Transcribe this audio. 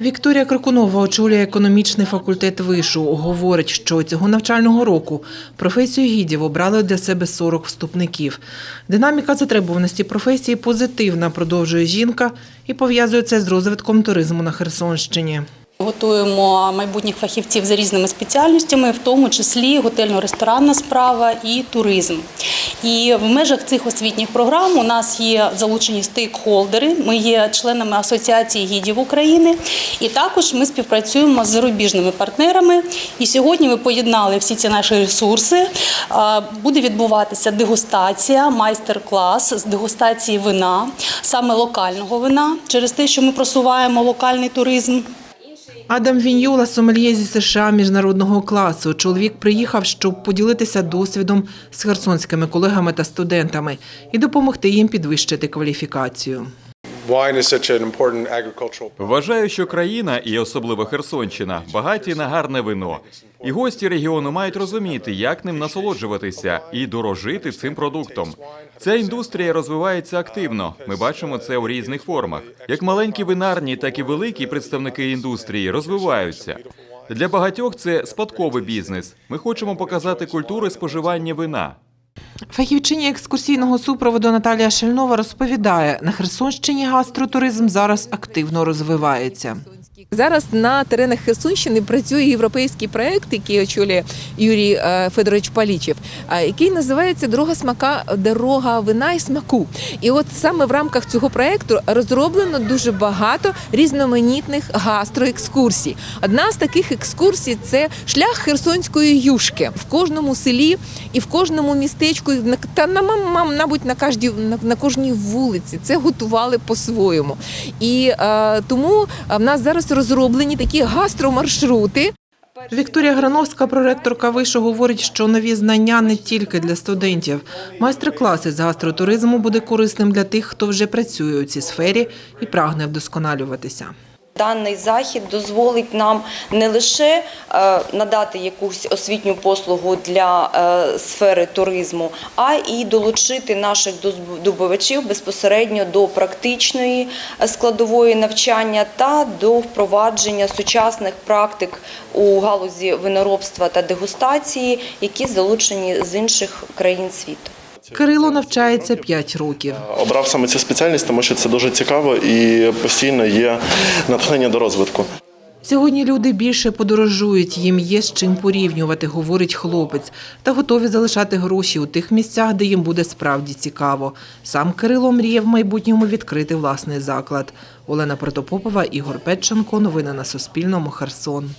Вікторія Кракунова очолює економічний факультет вишу. Говорить, що цього навчального року професію гідів обрали для себе 40 вступників. Динаміка затребуваності професії позитивна, продовжує жінка і пов'язує це з розвитком туризму на Херсонщині. Готуємо майбутніх фахівців за різними спеціальностями, в тому числі готельно-ресторанна справа і туризм. І в межах цих освітніх програм у нас є залучені стейкхолдери. Ми є членами Асоціації гідів України, і також ми співпрацюємо з зарубіжними партнерами. І сьогодні ми поєднали всі ці наші ресурси. Буде відбуватися дегустація, майстер-клас з дегустації вина, саме локального вина, через те, що ми просуваємо локальний туризм. Адам Вінюла – сомельє зі США міжнародного класу. Чоловік приїхав, щоб поділитися досвідом з херсонськими колегами та студентами і допомогти їм підвищити кваліфікацію. Вважаю, що країна, і особливо Херсонщина, багаті на гарне вино. І гості регіону мають розуміти, як ним насолоджуватися і дорожити цим продуктом. Ця індустрія розвивається активно. Ми бачимо це у різних формах. Як маленькі винарні, так і великі представники індустрії розвиваються. Для багатьох це спадковий бізнес. Ми хочемо показати культури споживання вина. Фахівчиня екскурсійного супроводу Наталія Шельнова розповідає, на Херсонщині гастротуризм зараз активно розвивається. Зараз на теренах Херсонщини працює європейський проект, який очолює Юрій е, Федорович Палічев, який називається Дорога смака, дорога вина і смаку. І от саме в рамках цього проекту розроблено дуже багато різноманітних гастроекскурсій. Одна з таких екскурсій це шлях херсонської юшки в кожному селі і в кожному містечку, та на мам- мабуть на кожній на кожній вулиці. Це готували по-своєму. І е, тому е, в нас зараз розроблені такі гастромаршрути. Вікторія Грановська, проректорка вишу, говорить, що нові знання не тільки для студентів. Майстер-класи з гастротуризму буде корисним для тих, хто вже працює у цій сфері і прагне вдосконалюватися. Даний захід дозволить нам не лише е, надати якусь освітню послугу для е, сфери туризму, а і долучити наших здобувачів безпосередньо до практичної е, складової навчання та до впровадження сучасних практик у галузі виноробства та дегустації, які залучені з інших країн світу. Кирило навчається 5 років. Обрав саме цю спеціальність, тому що це дуже цікаво і постійно є натхнення до розвитку. Сьогодні люди більше подорожують, їм є з чим порівнювати, говорить хлопець, та готові залишати гроші у тих місцях, де їм буде справді цікаво. Сам Кирило мріє в майбутньому відкрити власний заклад. Олена Протопопова, Ігор Петченко. Новини на Суспільному. Херсон.